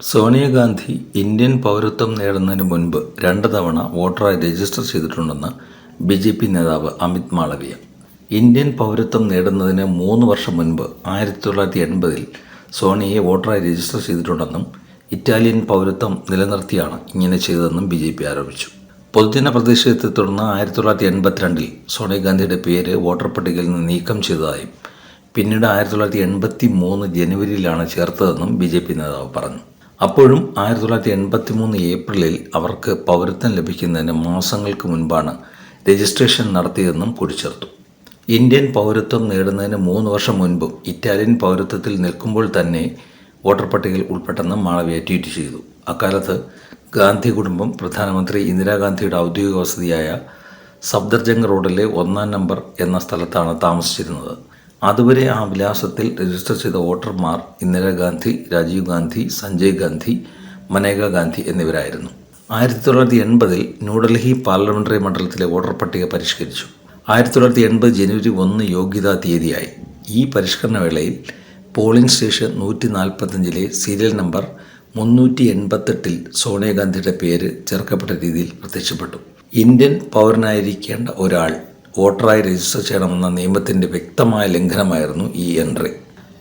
Sonia Gandhi Indian പൗരത്വം നേടുന്നതിന് മുൻപ് രണ്ട് തവണ വോട്ടറായി രജിസ്റ്റർ ചെയ്തിട്ടുണ്ടെന്ന് ബി ജെ പി നേതാവ് അമിത് മാളവിയ. ഇന്ത്യൻ പൗരത്വം നേടുന്നതിന് മൂന്ന് വർഷം മുൻപ് ആയിരത്തി തൊള്ളായിരത്തി എൺപതിൽ സോണിയെ വോട്ടറായി രജിസ്റ്റർ ചെയ്തിട്ടുണ്ടെന്നും ഇറ്റാലിയൻ പൗരത്വം നിലനിർത്തിയാണ് ഇങ്ങനെ ചെയ്തതെന്നും ബി ആരോപിച്ചു. പൊതുജന പ്രതിഷേധത്തെ തുടർന്ന് ആയിരത്തി തൊള്ളായിരത്തി എൺപത്തിരണ്ടിൽ സോണിയാഗാന്ധിയുടെ പേര് വോട്ടർ പട്ടികയിൽ നിന്ന് നീക്കം ചെയ്തതായും പിന്നീട് ആയിരത്തി തൊള്ളായിരത്തി എൺപത്തി മൂന്ന് ജനുവരിയിലാണ് ചേർത്തതെന്നും ബി ജെ പി നേതാവ് പറഞ്ഞു. അപ്പോഴും ആയിരത്തി തൊള്ളായിരത്തി എൺപത്തി മൂന്ന് ഏപ്രിലിൽ അവർക്ക് പൗരത്വം ലഭിക്കുന്നതിന് മാസങ്ങൾക്ക് മുൻപാണ് രജിസ്ട്രേഷൻ നടത്തിയതെന്നും കൂടിച്ചേർത്തു ഇന്ത്യൻ പൗരത്വം നേടുന്നതിന് മൂന്ന് വർഷം മുൻപും ഇറ്റാലിയൻ പൗരത്വത്തിൽ നിൽക്കുമ്പോൾ തന്നെ വോട്ടർ പട്ടികയിൽ ഉൾപ്പെട്ടെന്ന് മാളവിയ ട്വീറ്റ് ചെയ്തു. അക്കാലത്ത് ഗാന്ധി കുടുംബം പ്രധാനമന്ത്രി ഇന്ദിരാഗാന്ധിയുടെ ഔദ്യോഗിക വസതിയായ സഫ്ദർജംഗ് റോഡിലെ ഒന്നാം നമ്പർ എന്ന സ്ഥലത്താണ് താമസിച്ചിരുന്നത്. അതുവരെ ആ വിലാസത്തിൽ രജിസ്റ്റർ ചെയ്ത വോട്ടർമാർ ഇന്ദിരാഗാന്ധി രാജീവ് ഗാന്ധി സഞ്ജയ് ഗാന്ധി മനേക ഗാന്ധി എന്നിവരായിരുന്നു. ആയിരത്തി തൊള്ളായിരത്തി എൺപതിൽ ന്യൂഡൽഹി പാർലമെന്ററി മണ്ഡലത്തിലെ വോട്ടർ പട്ടിക പരിഷ്കരിച്ചു. ആയിരത്തി തൊള്ളായിരത്തി എൺപത് ജനുവരി ഒന്ന് യോഗ്യതാ തീയതിയായി. ഈ പരിഷ്കരണ വേളയിൽ പോളിംഗ് സ്റ്റേഷൻ നൂറ്റി നാൽപ്പത്തഞ്ചിലെ സീരിയൽ നമ്പർ മുന്നൂറ്റി എൺപത്തെട്ടിൽ സോണിയാഗാന്ധിയുടെ പേര് ചേർക്കപ്പെട്ട രീതിയിൽ പ്രത്യക്ഷപ്പെട്ടു. ഇന്ത്യൻ പൗരനായിരിക്കേണ്ട ഒരാൾ വോട്ടറായി രജിസ്റ്റർ ചെയ്യണമെന്ന നിയമത്തിന്റെ വ്യക്തമായ ലംഘനമായിരുന്നു ഈ എൻട്രി.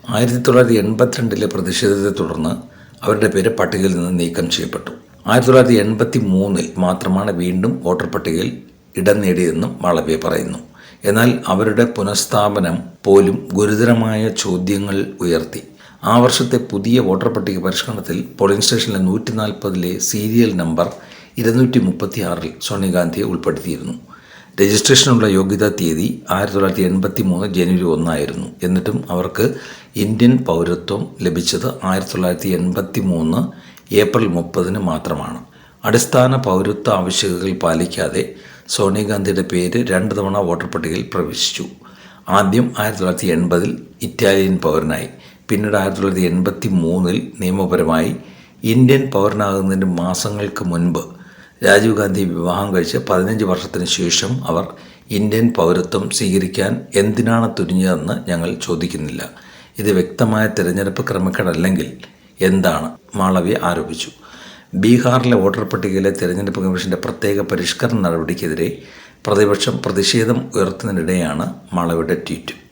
ആയിരത്തി തൊള്ളായിരത്തി എൺപത്തിരണ്ടിലെ പ്രതിഷേധത്തെ തുടർന്ന് അവരുടെ പേര് പട്ടികയിൽ നിന്ന് നീക്കം ചെയ്യപ്പെട്ടു. ആയിരത്തി തൊള്ളായിരത്തി എൺപത്തി മൂന്നിൽ മാത്രമാണ് വീണ്ടും വോട്ടർ പട്ടികയിൽ ഇടം നേടിയതെന്നും മാളവ്യ പറയുന്നു. എന്നാൽ അവരുടെ പുനഃസ്ഥാപനം പോലും ഗുരുതരമായ ചോദ്യങ്ങൾ ഉയർത്തി. ആ വർഷത്തെ പുതിയ വോട്ടർ പട്ടിക പരിഷ്കരണത്തിൽ പോളിംഗ് സ്റ്റേഷനിലെ നൂറ്റി നാൽപ്പതിലെ സീരിയൽ നമ്പർ ഇരുന്നൂറ്റി മുപ്പത്തി ആറിൽ സോണിയാഗാന്ധിയെ ഉൾപ്പെടുത്തിയിരുന്നു. രജിസ്ട്രേഷനുള്ള യോഗ്യതാ തീയതി ആയിരത്തി തൊള്ളായിരത്തി എൺപത്തി മൂന്ന് ജനുവരി ഒന്നായിരുന്നു. എന്നിട്ടും അവർക്ക് ഇന്ത്യൻ പൗരത്വം ലഭിച്ചത് ആയിരത്തി തൊള്ളായിരത്തി എൺപത്തി മൂന്ന് ഏപ്രിൽ മുപ്പതിന് മാത്രമാണ്. അടിസ്ഥാന പൗരത്വ ആവശ്യകതകൾ പാലിക്കാതെ സോണിയാഗാന്ധിയുടെ പേര് രണ്ട് തവണ വോട്ടർ പട്ടികയിൽ പ്രവേശിച്ചു. ആദ്യം ആയിരത്തി തൊള്ളായിരത്തി എൺപതിൽ ഇറ്റാലിയൻ പൗരനായി. പിന്നീട് ആയിരത്തി തൊള്ളായിരത്തി എൺപത്തി മൂന്നിൽ നിയമപരമായി ഇന്ത്യൻ പൗരനാകുന്നതിന് മാസങ്ങൾക്ക് മുൻപ് രാജീവ് ഗാന്ധി വിവാഹം കഴിച്ച് പതിനഞ്ച് വർഷത്തിന് ശേഷം അവർ ഇന്ത്യൻ പൗരത്വം സ്വീകരിക്കാൻ എന്തിനാണ് തുനിഞ്ഞതെന്ന് ഞങ്ങൾ ചോദിക്കുന്നില്ല. ഇത് വ്യക്തമായ തിരഞ്ഞെടുപ്പ് ക്രമക്കേടല്ലെങ്കിൽ എന്താണ്? മാളവി ആരോപിച്ചു. ബീഹാറിലെ വോട്ടർ പട്ടികയിലെ തിരഞ്ഞെടുപ്പ് കമ്മീഷന്റെ പ്രത്യേക പരിഷ്കരണ നടപടിക്കെതിരെ പ്രതിപക്ഷം പ്രതിഷേധം ഉയർത്തുന്നതിനിടെയാണ് മാളവ്യയുടെ ട്വീറ്റ്.